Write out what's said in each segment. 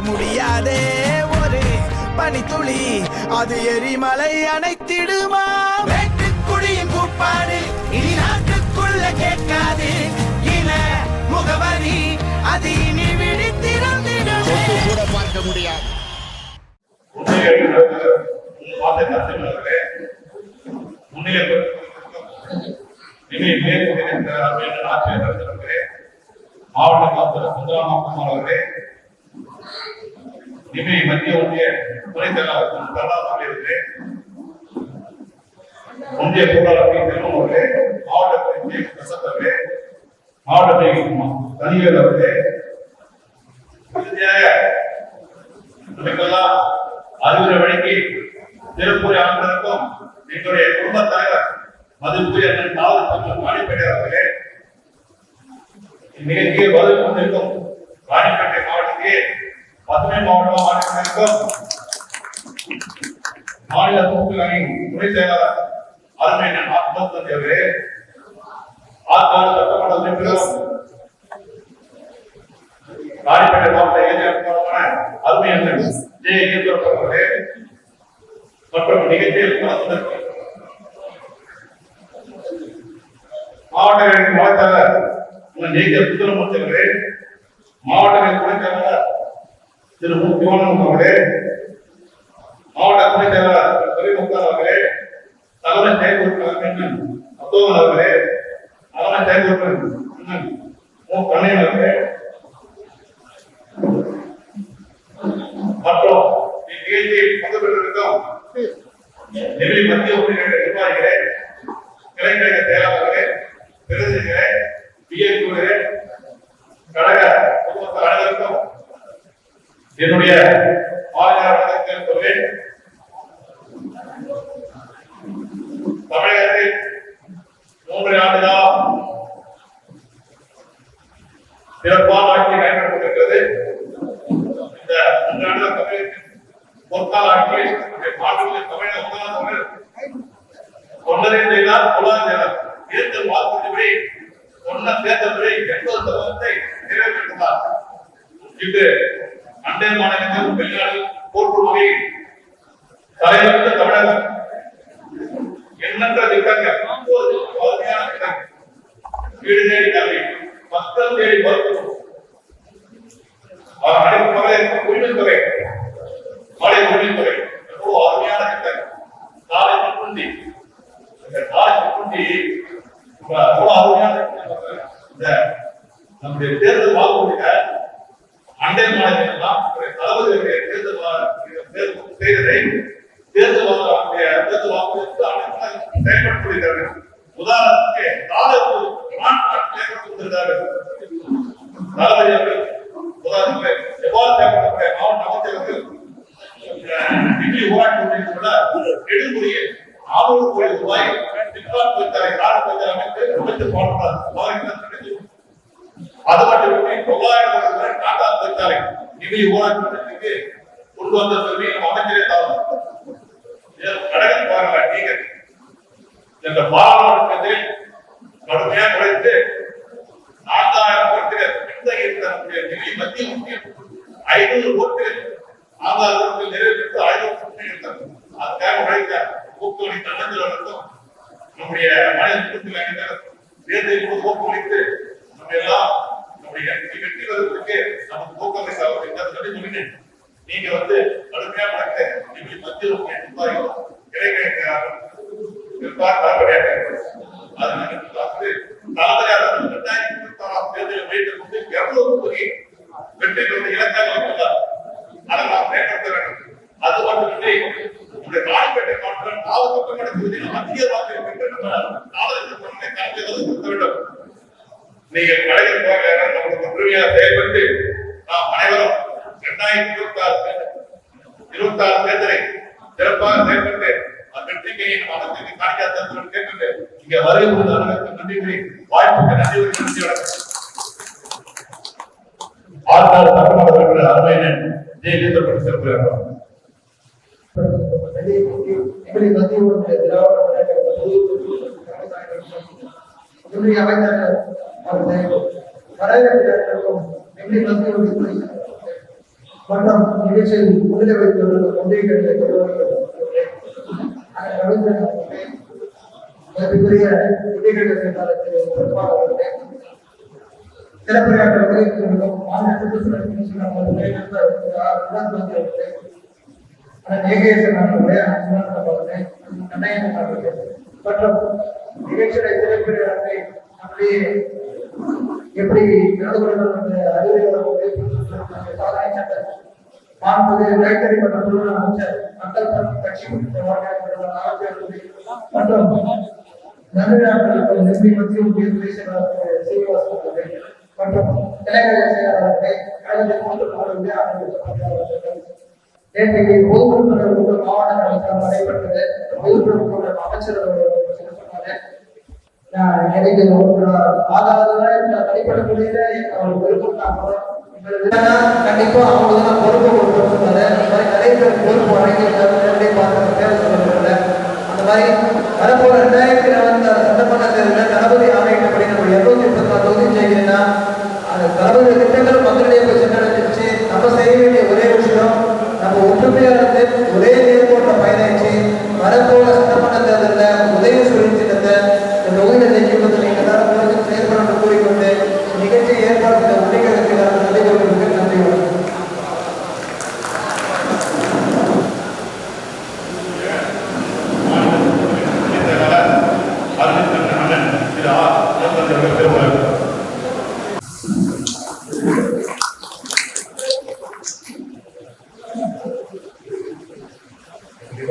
முடியாதே ஒரு பனித்துளி அது எரிமலை அணைத்திடுமா? வேட்டுக்குழியின் கூப்பாடு இனி நாட்டுக்குள்ள கேட்காது. இன முகவரி அது இனி விழித்திறந்திடுமே கூட பார்க்க முடியாது. மாவட்ட காவலர் சுந்தரமாக்கம் அவர்களே நிமை மத்திய ஒன்றிய துணைத் தலைவர் சொல்லியிருக்கிறேன் ஒன்றிய பொருளாளர் செல்வம் அவர்களே மாவட்ட துணை பிரசத் அவர்களே மாவட்ட தனிவேல் அவர்களே இறுதியாக நமக்கெல்லாம் அறிவுரை வழங்கி திருப்பூர் ஆண்டருக்கும் எங்களுடைய குடும்ப தலைவர் மதிப்புரிய அண்ணன் காவல் தலைவர் ராணிப்பேட்டை அவர்களே இந்நிகழ்ச்சியை பதில் கொண்டிருக்கும் ராணிப்பேட்டை மாவட்டத்திலே பசுமை மாவட்டம் மாநிலத்திற்கும் மாநில தொகுப்பு அணி துணை செயலாளர் அருமை அண்ணன் ஆத்மத்தந்தி அவர்களே ஆத்தாடு சட்டமன்ற உறுப்பினரும் ராணிப்பேட்டை மாவட்ட இளைஞர்களான அருமை அண்ணன் ஜே ஈஸ்வரன் அவர்களே மற்றும் நிகழ்ச்சியில் கலந்து கொண்டிருக்கும் மாவட்ட மாவட்டாளர் ஜெயிக்க சுந்தரமூர்த்தி அவர்களே மாவட்ட துணைத் செயலாளர் திரு மு. சிவானந்தம் அவர்களே மாவட்ட துணைத் செயலாளர் திரு துரைமுக்தார் அவர்களே தலைமை செயல்பொறுப்பாளர் அண்ணன் அப்தோகன் அவர்களே தலைமை செயல்பொறுப்பாளர் அண்ணன் மு. கண்ணையன் அவர்களே மற்றும் இந்நிகழ்ச்சியில் பங்கு பெற்றிருக்கும் நெல்லை மத்திய ஒன்றிய நிர்வாகிகளே கிளைக்கழக செயலாளர்களே பிரதிநிதிகளே கழக பொதுமக்கள் அனைவருக்கும் என்னுடைய மாநில வணக்கத்தை சொல்வேன் தமிழகத்தில் மூன்று ஆண்டுகளா சிறப்பான எண்ணற்ற திட்டங்கள் வீடு தேடி கல்வி மக்கள் தேடி மருத்துவம் அவர் அனைத்து மழை எவ்வளவு அருமையான திட்டங்கள் சாலை முன்குண்டி இந்த அருமையான இந்த நம்முடைய தேர்தல் வாக்குறுதியில அண்டை மாநிலங்கள்லாம் தளபதியுடைய தேர்தல் தேர்தல் செய்ததை தேர்தல் வாக்குறுதிய தேர்தல் வாக்குறுதிக்கு அனைத்து உதாரணத்துக்கு தாலூக்கு மாநாட்டு செயல்படுத்தியிருக்கிறார்கள் தளபதி அவர்கள் உதாரணத்துக்கு எவ்வாறு செயல்படக்கூடிய மாவட்ட அமைச்சர்கள் டிகிரி ஊராட்சி ஒன்றியத்துல நெடுமுறையை நானூறு கோடி ரூபாய் டிப்ளாட் தொழிற்சாலை காடு தொழிற்சாலை அமைத்து அமைத்து போடுறார் அவருக்கு கிடைக்கும் அது மட்டுமின்றி தொள்ளாயிரம் கோடி ரூபாய் டாடா தொழிற்சாலை நிதி ஊராட்சி மன்றத்துக்கு கொண்டு வந்த சொல்லி நம்ம அமைச்சரே தரும் கடலுக்கு பாருங்க நீங்க இந்த பாராளுமன்றத்தில் கடுமையா குறைத்து நான்காயிரம் கோட்டுக்கு பின்தங்கி இருந்த நம்முடைய நிதி மத்திய முக்கியம் ஐநூறு கோட்டு ஆதார் கோட்டில் நிறைவேற்று ஐநூறு கோட்டு இருந்தது அதுக்காக உழைத்த ஊக்குவலி வரட்டும் நம்முடைய மாநில குடும்பத்தில் தேர்தல் கூட ஊக்குவித்து நம்ம எல்லாம் நம்முடைய வெற்றி வெற்றி வருவதற்கு நமக்கு ஊக்கமிக்க அவர் சொல்லி சொல்லினேன் நீங்க வந்து கடுமையா நடக்க இப்படி மத்திய நிர்வாகிகள் கிடைக்கிறார்கள் வெற்றி பெற்ற இலக்காக வைத்துள்ளார் அதை நாம் மேம்படுத்த வேண்டும் அது மட்டுமின்றி நம்முடைய ராணிப்பேட்டை மாவட்டம் நாலு சட்டமன்ற தொகுதியில் மத்திய பெற்று நம்ம வேண்டும். நீங்கள் போக நமக்கு ஒற்றுமையாக செயல்பட்டு நாம் அனைவரும் இரண்டாயிரத்தி இருபத்தி ஆறு இருபத்தி ஆறு தேர்தலை சிறப்பாக செயல்பட்டு வெற்றிக்கையை மனத்திற்கு காணிக்கா கேட்டு இங்க வருகின்ற நன்றி வாய்ப்புக்கு நன்றி நன்றி வணக்கம். ஜெயலலிதா சிறப்பு எங்களை மத்திய திராவிட அமைச்சர் வரவேற்கும் மத்திய மற்றும் நிகழ்ச்சியில் முன்னிலை வைத்துள்ள மதிப்புரிய மாநில சுற்றுச்சூழல் கமிஷனர் அவர்களே நேகேசன் அவர்களே அசுமன் அவர்களே கண்ணையன் அவர்களே மற்றும் நிகழ்ச்சியை சிறப்புரையாற்றி எப்படி நடந்து அறிவுரை சாதனை கைத்தறி மற்றும் தொழில் அமைச்சர் மக்கள் கட்சி மற்றும் மத்திய துறை செயலாளர் சீனிவாசன் மற்றும் இளைஞர் செயலாளர்களை கழகத்தில் கொண்டு நேற்றைக்கு பொதுப்பொருட்கள் கூட்டம் மாவட்ட நடைபெற்றது அமைச்சர் சொன்னாங்க எனக்கு தனிப்பட்ட முறையில விருப்பம் கண்டிப்பா அவங்க தான் பொறுப்பு கொடுத்துருந்தாரு அந்த மாதிரி நிறைய பேர் பொறுப்பு அந்த மாதிரி வரப்போற ரெண்டாயிரத்தி இருபத்தி ஆறு சட்டமன்ற தேர்தலில் தளபதி ஆணையிட்டபடி நம்ம இருநூத்தி முப்பத்தி நாலு தொகுதி ஜெயிக்கிறேன்னா அந்த தளபதி திட்டங்கள் நம்ம ஒற்றுமையா இருந்து ஒரே நேர்கோட்ட பயணிச்சு வரப்போற சட்டமன்ற தேர்தலில் உதவி சொல்லி திட்டத்தை இந்த தொகுதியில் ஜெயிக்கிறது நீங்க எல்லாரும் சேர்ந்து செயல்படணும் கூறிக்கொண்டு நிகழ்ச்சி ஏற்பாடு செய்த உதவிகளுக்கு நன்றி கூறுவதற்கு நன்றி வணக்கம்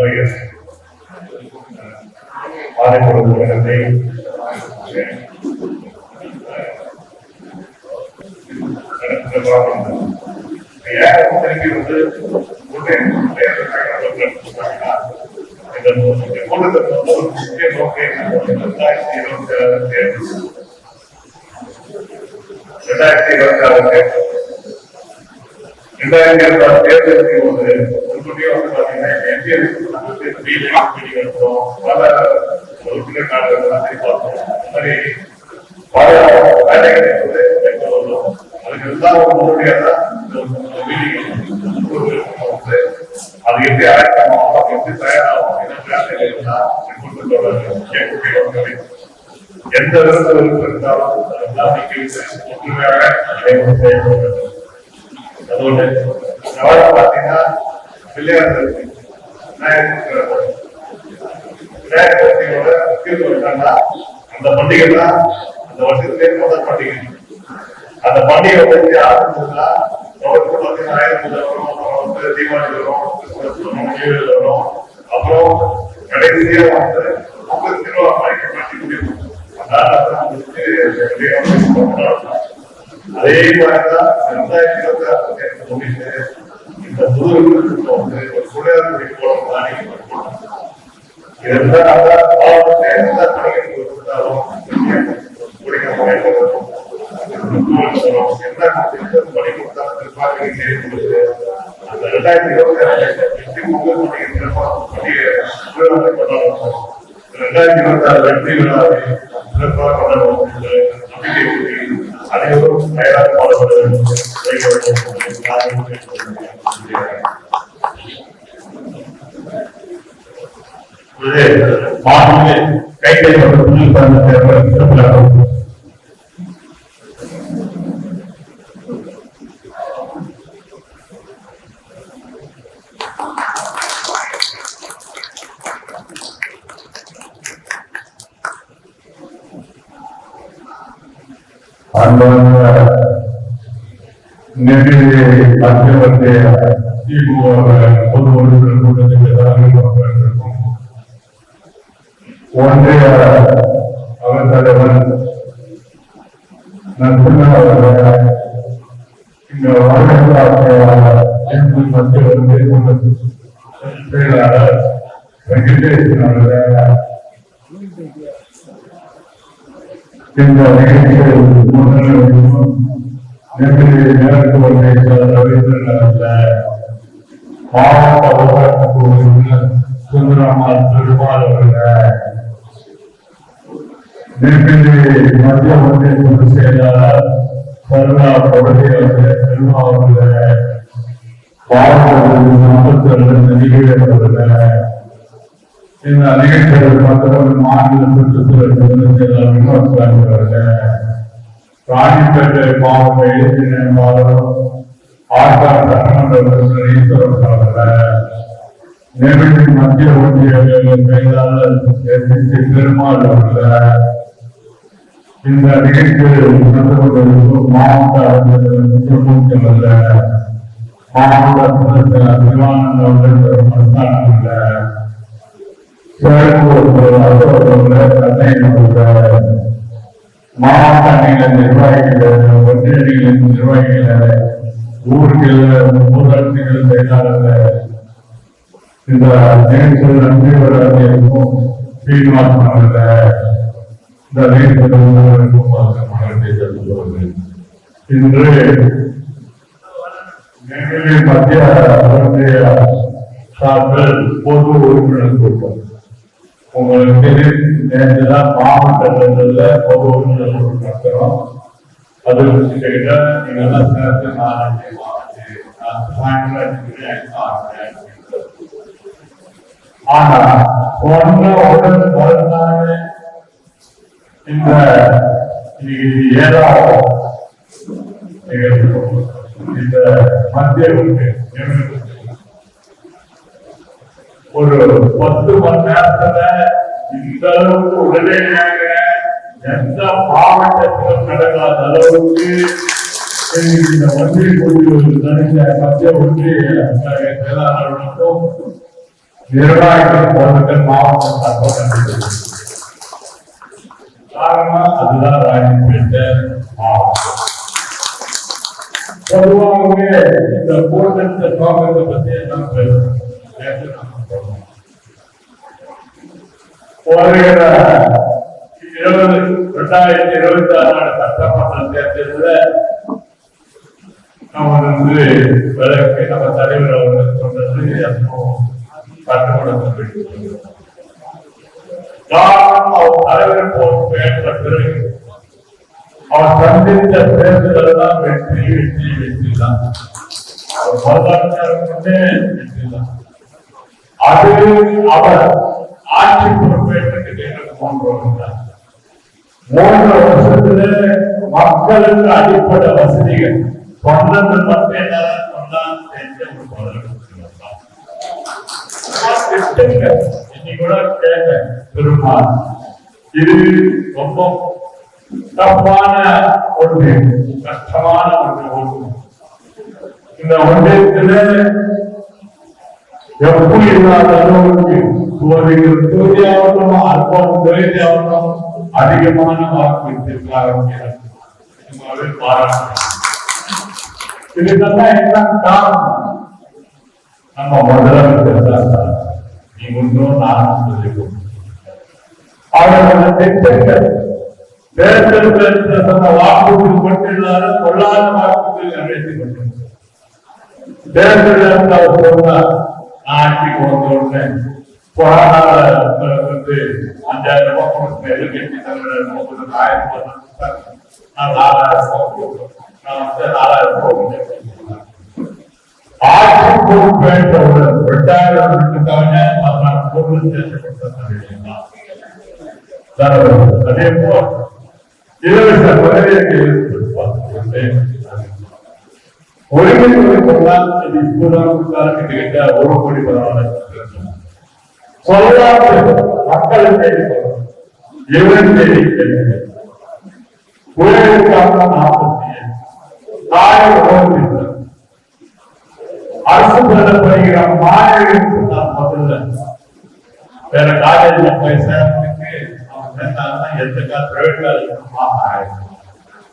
நிர்வாகிகள் பாதை பொழுது இடத்தை திரும்பி வந்து இந்த கூட்டத்தை ஒரு முக்கிய நோக்கம் ரெண்டாயிரத்தி இருபத்தி ஆறு தேர்தல் ரெண்டாயிரத்தி இருபத்தி ஆறு தேர்தல் ரெண்டாயிரத்தி இருபத்தி ஆறு தேர்தலுக்கு ஒரு முன்கூட்டியே வந்து பாத்தீங்கன்னா எம்பிஎல் பல உறுப்பினர் நாடுகள் சரி பார்த்தோம் அந்த மாதிரி பல வேலைகளை வந்து அதுக்கு எல்லாம் ஒரு அது எப்படி ஆயத்தமாகும் அது எப்படி தயாராகும் என்ன எல்லாம் எந்த விதத்தில் இருந்தாலும் ஒற்றுமையாக அதோடு பார்த்தீங்கன்னா பிள்ளையார் விநாயகர் சதுர்த்தியோட முக்கியத்துவம் என்னன்னா அந்த பண்டிகை தான் அந்த வருஷத்திலே முதல் பண்டிகை. அந்த பண்டிகை வந்து ஆரம்பிச்சதுன்னா நமக்கு பார்த்தீங்கன்னா ஆயிரம் வரும் வந்து தீபாவளி வரும் வரும் அப்புறம் கடைசியா வந்து உங்க திருவிழா மாற்றி முடியும். அதே மாதிரிதான் ரெண்டாயிரத்தி இருபத்தி ஆறு ரெண்டாயிரத்தி இருபத்தி ரெண்டாயிரத்தி இருபத்தி ஆறு வெற்றி விழாவை சிறப்பாக கொண்டாடுவோம் நம்பிக்கை கூறி அனைவரும் தயாராக பாடுபட வேண்டும் மாநில கைதை மற்றும் சிறப்பிலாகும் அன்பான நெகிழி நெல்லியிலே அத்தியமத்தை திமுக பொது உறுப்பினர் கூட்டத்தில் ஒன்றிய அவர் தலைவர் நண்பர்கள் அவர்கள் இந்த சுந்தரம்மாள் பெருமாள் அவர்கள் நெருக்கடி மத்திய ஒன்றிய செயலாளர் கருணா பகுதி அவர்கள் செல்வா அவர்கள் இந்த நிகழ்ச்சிகள் மற்றொரு மாநில சுற்றுச்சூழல் பொதுச் செயலாளர் வினோத் அவர்கள் ராணிப்பேட்டை மாவட்ட இளைஞர் ஆர்கார் சட்டமன்ற உறுப்பினர் நேரடி மத்திய ஒன்றிய செயலாளர் எஸ் பெருமாள் அவர்கள் இந்த நிகழ்ச்சியில் நடந்து கொண்டிருக்கும் மாவட்ட முக்கியமூர்த்தி அவர்கள் மாவட்ட சிவானந்த அவர்கள் மாவட்ட அணியில நிர்வாகிகள் ஒன்றிய அணிகளின் நிர்வாகிகள் ஊர்கள் ஊராட்சிகள் செயலாளர்கள் இந்த நிகழ்ச்சியில் நன்றி வராதிக்கும் அவர்கள் இந்த நிகழ்ச்சிக்கும் இன்று மத்திய அரசிய சார்பில் பொது உறுப்பினர் கூட்டம். உங்களுக்கு தெரியும் நேற்றுதான் மாவட்ட தேர்தலில் அது சேர்த்து ஆனா ஒன்று பிறந்தாலே இந்த இன்னைக்கு இந்த மத்திய ஒரு பத்து மணி நேரத்துல இந்த அளவுக்கு உடனடியாக எந்த மாவட்டத்திலும் நடக்காத அளவுக்கு இந்த ஒன்றிய குழு தனித்த மத்திய ஒன்றிய செயலாளர்களுக்கும் நிர்வாகிகள் போன்ற மாவட்ட சட்டமன்ற காரணம் அதுதான் ராணிப்பேட்டை மாவட்டம் பொதுவாகவே இந்த கூட்டத்தை நோக்கத்தை பத்தி என்ன பேசுறோம் வருகிற இருபது இரண்டாயிரத்தி இருபத்தி ஆறு சட்டமன்ற தேர்தலில் நம்ம வந்து விளக்கு நம்ம தலைவர் அவர்கள் சொன்னது அப்போ கட்டுப்படுத்த காரணம் அவர் தலைவர் பொறுப்பு பிறகு அவர் சந்தித்த தான் வெற்றி வெற்றி வெற்றி தான். அவர் முதலமைச்சர் வெற்றி தான். அது அவர் ஆட்சி பொறுப்பேற்றுக்கு எனக்கு மூன்று வருஷம் மூன்று வருஷத்துல மக்களுக்கு அடிப்படை வசதிகள். சொன்னது மட்டும் சொன்னா செஞ்ச ஒரு திட்டங்கள் இன்னைக்கு கூட கேட்டேன். பெருமாள் இது ரொம்ப தப்பான ஒன்று கஷ்டமான ஒன்று ஒன்று இந்த ஒன்றியத்துல எப்படி இல்லாத அளவுக்கு சோதிகள் சோதியாகட்டும் அல்பம் அதிகமான வாக்கு வைத்திருக்கிறார்கள் பாராட்டு இதுக்கெல்லாம் என்ன காரணம்? நம்ம முதலமைச்சர் தான் நீ ஒன்றும் நானும் சொல்லிக்கணும் அவர்களோட திட்டங்கள் தேர்தல் சொன்ன வாக்குகள் மட்டும் இல்லாத தேர்தல் ஆட்சிக்கு வந்த உடனே அஞ்சாயிரம் எதிர்கட்சி தலைவர் முப்பது ஆயிரம் நான் நாலாயிரம் நான் வந்து நாலாயிரம் ரெண்டாயிரம் பொருள் அதே போல இலவச மகளிருக்கு ஒருங்கிணைப்பெல்லாம் இப்போதான் ஒரு கோடி பரவாயில்ல. சொல்லாத மக்கள் தேடி உலகிற்காக நாற்பத்தி தாய் உணவு அரசு படுகிற மாணவர்களுக்கு நான் வேற காலேஜ்ல போய் சேர்றதுக்கு வேண்டாம்னா எந்த காசு பிரைவேட் ஆயிடும்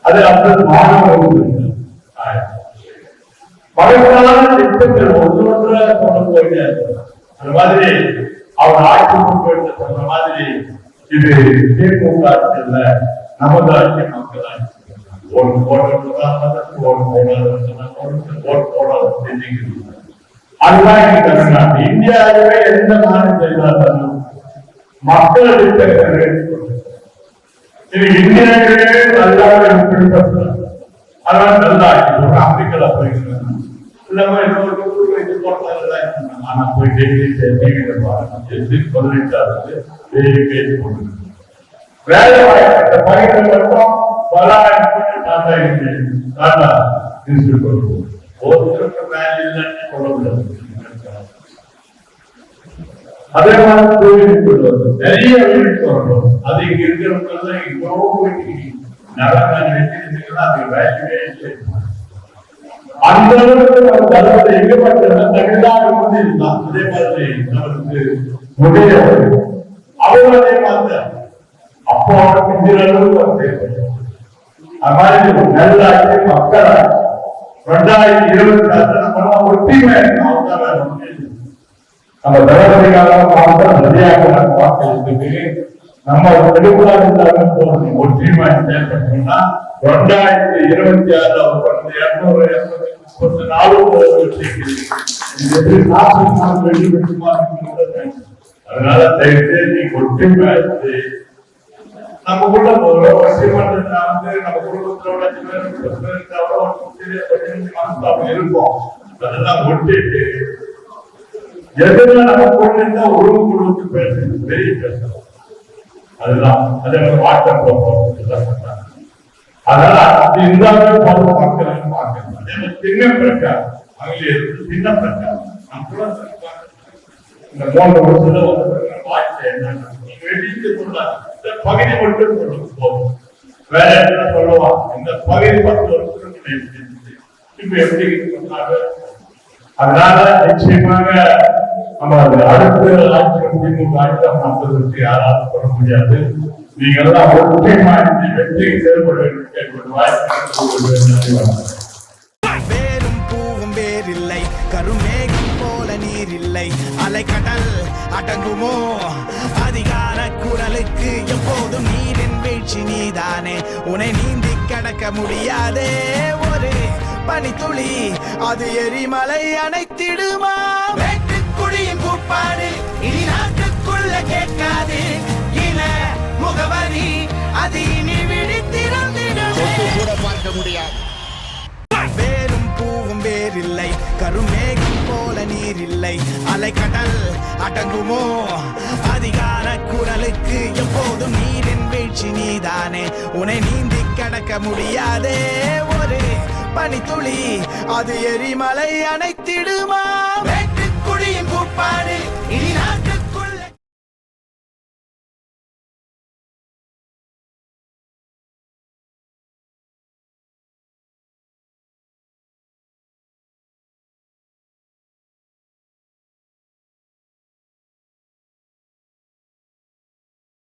அது அப்படி மாணவர்கள் ஆயிடும் திட்டங்கள் ஒன்று கொண்டு போயிட்டே அந்த மாதிரி அவர் ஆட்சி பொறுப்பேற்று சொன்ன மாதிரி இது திமுக ஆட்சி இல்ல நமது ஆட்சி மக்கள் ஆட்சி ஓட்டு போடுறது ஓட்டு ஓட்டு அதுதான் இங்க தமிழ்நாடு. இந்தியாவிலே எந்த மாநிலம் இல்லாதாலும் மக்கள் திட்டங்கள் இது இந்தியாவிலே நல்லாவே அதனால நல்லா ஒரு ஆப்பிரிக்கலா போயிருக்காங்க இல்லாம இன்னொரு ஊருக்கு போட்டாங்க ஆனா போய் டெய்லி டிவியில பாருங்க பதினெட்டாவது டெய்லி பேசி கொண்டு வேலை வாய்ப்பு மட்டும் பலாயிரம் கோடி டாடா டாடா இன்ஸ்டியூட் ஒருத்தருக்கு வேலை இல்லைன்னு சொல்ல முடியாது அதே மாதிரி கோயிலுக்கு நிறைய வீட்டுக்கு வரணும் அது இங்க இருக்கிறவங்க அது வேலையே இல்லை அந்த அளவுக்கு நம்ம தமிழ்நாடு வந்து அதே மாதிரி நமக்கு முடிய அவங்களே அப்போ அவனுக்கு இந்த அளவுக்கு அது மாதிரி மக்கள் ரெண்டாயிரத்தி இருபத்தி ஆறு நம்ம ஒற்றுமை தான் நம்ம தளபதிக்காக பார்த்த நிறையாக பார்க்கிறதுக்கு நம்ம வெளிப்படாத ஒற்றுமை செயல்பட்டோம்னா ரெண்டாயிரத்தி இருபத்தி ஆறு அவர் இருநூறு இருநூத்தி முப்பத்தி நாலு அதனால தயவு செய்து நீ ஒற்றுமை நமக்குள்ள ஒரு வசிமன்றத்துல வந்து நம்ம குடும்பத்தோட அஞ்சு இருக்கும் அதெல்லாம் ஒட்டிட்டு எதுல நம்ம பொண்ணு இருந்தா உறவு கொடுத்து பேசுறது? பெரிய அதுதான். அதே மாதிரி வாட்ஸ்அப் போடுறோம் அதனால அது இருந்தாலும் போதும் மக்கள் பார்க்கணும் அதே மாதிரி சின்ன பிரச்சனை சின்ன நம்ம இந்த மூன்று வருஷத்துல வாழ்க்கை என்ன இந்த பகுதி மட்டும் சொல்லுங்க போதும் வேற என்ன சொல்லுவான் இந்த பகுதி பத்து வருஷத்துக்கு இப்ப எப்படி சொன்னாங்க அதனால நிச்சயமாக நம்ம அடுத்த ஆட்சி திமுக ஆட்சி நடத்துவதற்கு யாராலும் சொல்ல முடியாது. நீங்க எல்லாம் வெற்றி செயல்பட வேண்டும். பூவும் வேறில்லை கருமேகம் போல நீரில்லை. அலைக்கடல் அடங்குமோ? அதிகார குரலுக்கு எப்போதும் நீரின் வீழ்ச்சி நீதானே. உன்னை நீந்தி கடக்க முடியாதே. ஒரு பனித்துளி அது எரிமலை அணைத்திடுமா? வெட்டுக்குழியின் கூப்பாடு இனி நாட்டுக்குள்ள கேட்காதே. முகவரி அது இனி விழித்திறந்திடுமே கூட பார்க்க முடியாது பூவும் வேறில்லை கருமேகம் போல நீர் இல்லை அலைக்கடல் அடங்குமோ? அதிகார குரலுக்கு எப்போதும் நீரின் வீழ்ச்சி நீதானே. உன்னை நீந்தி கடக்க முடியாதே ஒரு பனித்துளி அது எரிமலை அணைத்திடுமா? வெட்டுக்குழியின் கூப்பாடு